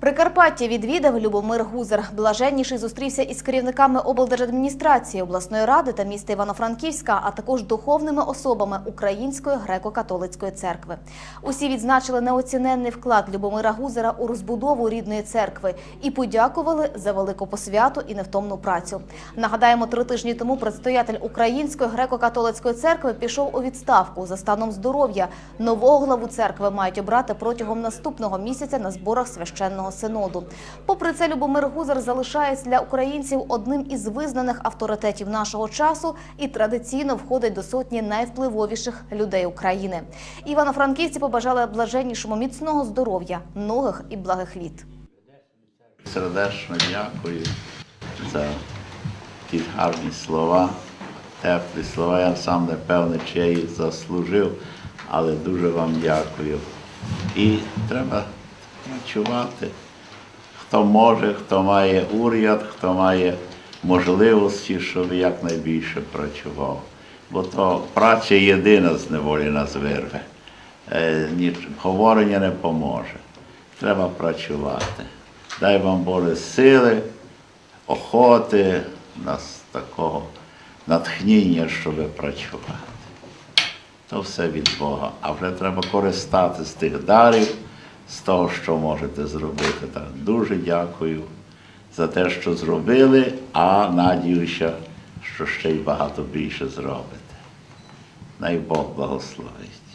Прикарпаття відвідав Любомир Гузер. Блаженніший зустрівся із керівниками облдержадміністрації, обласної ради та міста Івано-Франківська, а також духовними особами Української греко-католицької церкви. Усі відзначили неоціненний вклад Любомира Гузера у розбудову рідної церкви і подякували за велику посвяту і невтомну працю. Нагадаємо, три тижні тому предстоятель Української греко-католицької церкви пішов у відставку за станом здоров'я. Нового главу церкви мають обрати протягом наступного місяця на зборах священного синоду. Попри це, Любомир Гузер залишається для українців одним із визнаних авторитетів нашого часу і традиційно входить до сотні найвпливовіших людей України. Івано-франківці побажали блаженнішому міцного здоров'я, многих і благих літ. Сердечно дякую за ті гарні слова, теплі слова. Я сам не певний, чи я їх заслужив, але дуже вам дякую. І треба працювати. Хто може, хто має уряд, хто має можливості, щоб якнайбільше працював. Бо то праця єдина з неволі нас вирве. Е, Говорення не поможе. Треба працювати. Дай вам Боже сили, охоти, нас такого натхнення, щоб працювати. То все від Бога. А вже треба користати з тих дарів, з того, що можете зробити. Так, дуже дякую за те, що зробили, а надіюся, що ще й багато більше зробите. Най Бог благословить.